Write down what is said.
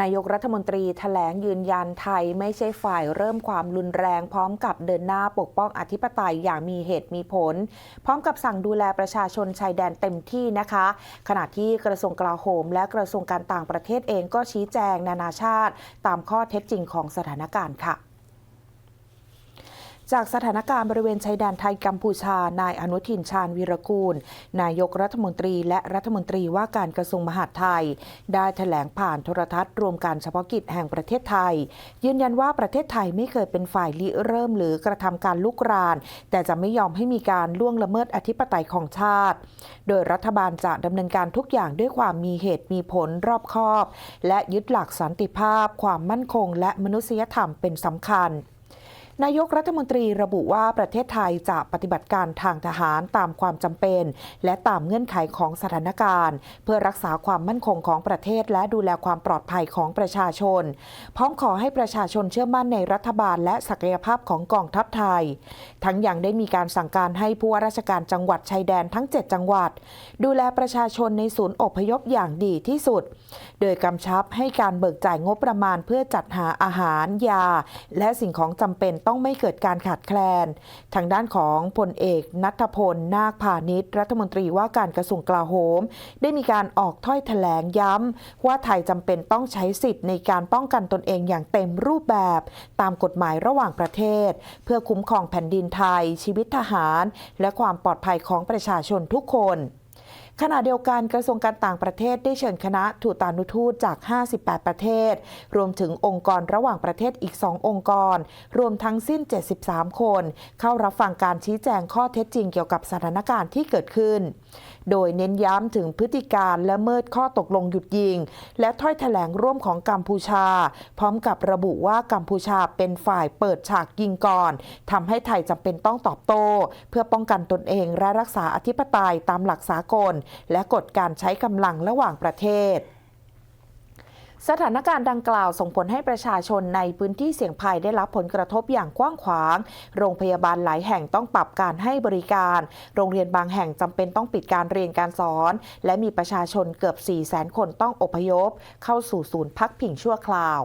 นายกรัฐมนตรีแถลงยืนยันไทยไม่ใช่ฝ่ายเริ่มความรุนแรงพร้อมกับเดินหน้าปกป้องอธิปไตยอย่างมีเหตุมีผล พร้อมกับสั่งดูแลประชาชนชายแดนเต็มที่นะคะ ขณะที่กระทรวงกลาโหม และกระทรวงการต่างประเทศเองก็ชี้แจงนานาชาติ ตามข้อเท็จจริงของสถานการณ์ค่ะ จากสถานการณ์บริเวณชายแดนไทยกัมพูชา นายอนุทินชาญวีรกูล นายกรัฐมนตรีและรัฐมนตรีว่าการกระทรวงมหาดไทย ได้แถลงผ่านโทรทัศน์รวมการเฉพาะกิจแห่งประเทศไทย ยืนยันว่าประเทศไทยไม่เคยเป็นฝ่ายริเริ่มหรือกระทำการลุกราน แต่จะไม่ยอมให้มีการล่วงละเมิดอธิปไตยของชาติ โดยรัฐบาลจะดำเนินการทุกอย่างด้วยความมีเหตุมีผลรอบคอบ และยึดหลักสันติภาพ ความมั่นคง และมนุษยธรรมเป็นสำคัญ นายกรัฐมนตรีระบุว่าประเทศไทยจะปฏิบัติการทางทหารตามความจำเป็น และตามเงื่อนไขของสถานการณ์ เพื่อรักษาความมั่นคงของประเทศ และดูแลความปลอดภัยของประชาชน พร้อมขอให้ประชาชนเชื่อมั่นในรัฐบาล และศักยภาพของกองทัพไทย ทั้งยังได้มีการสั่งการให้ผู้ว่าราชการจังหวัดชายแดนทั้ง 7 จังหวัด ดูแลประชาชนในศูนย์อพยพอย่างดีที่สุด โดยกำชับให้การเบิกจ่ายงบประมาณเพื่อจัดหาอาหาร ยา และสิ่งของจำเป็นต้องไม่เกิดการขาดแคลน ทางด้านของพลเอกนัทพล นาคพาณิชย์รัฐมนตรีว่าการกระทรวงกลาโหม ได้มีการออกถ้อยแถลงย้ำว่าไทยจำเป็นต้องใช้สิทธิ์ในการป้องกันตนเองอย่างเต็มรูปแบบ ตามกฎหมายระหว่างประเทศ เพื่อคุ้มครองแผ่นดินไทย ชีวิตทหาร และความปลอดภัยของประชาชนทุกคน ขณะเดียวกันกระทรวงการต่างประเทศได้เชิญคณะทูตานุทูตจาก 58 ประเทศ รวมถึงองค์กรระหว่างประเทศอีก 2 องค์กร รวมทั้งสิ้น 73 คน เข้ารับฟังการชี้แจงข้อเท็จจริงเกี่ยวกับสถานการณ์ที่เกิดขึ้น โดยเน้นย้ำถึงพฤติการและเมิดข้อตกลงหยุดยิง และถ้อยแถลงร่วมของกัมพูชา พร้อมกับระบุว่ากัมพูชาเป็นฝ่ายเปิดฉากยิงก่อนทำให้ไทยจำเป็นต้องตอบโต้ เพื่อป้องกันตนเองและรักษาอธิปไตยตามหลักสากลและกฎการใช้กำลังระหว่างประเทศสถานการณ์ดังกล่าวส่งผลให้ประชาชนในพื้นที่เสี่ยงภัยได้รับผลกระทบอย่างกว้างขวาง โรงพยาบาลหลายแห่งต้องปรับการให้บริการ โรงเรียนบางแห่งจำเป็นต้องปิดการเรียนการสอน และมีประชาชนเกือบ 4 0 0 0 0 0 คนต้องอพยพ เข้าสู่ศูนย์พักพิงชั่วคราว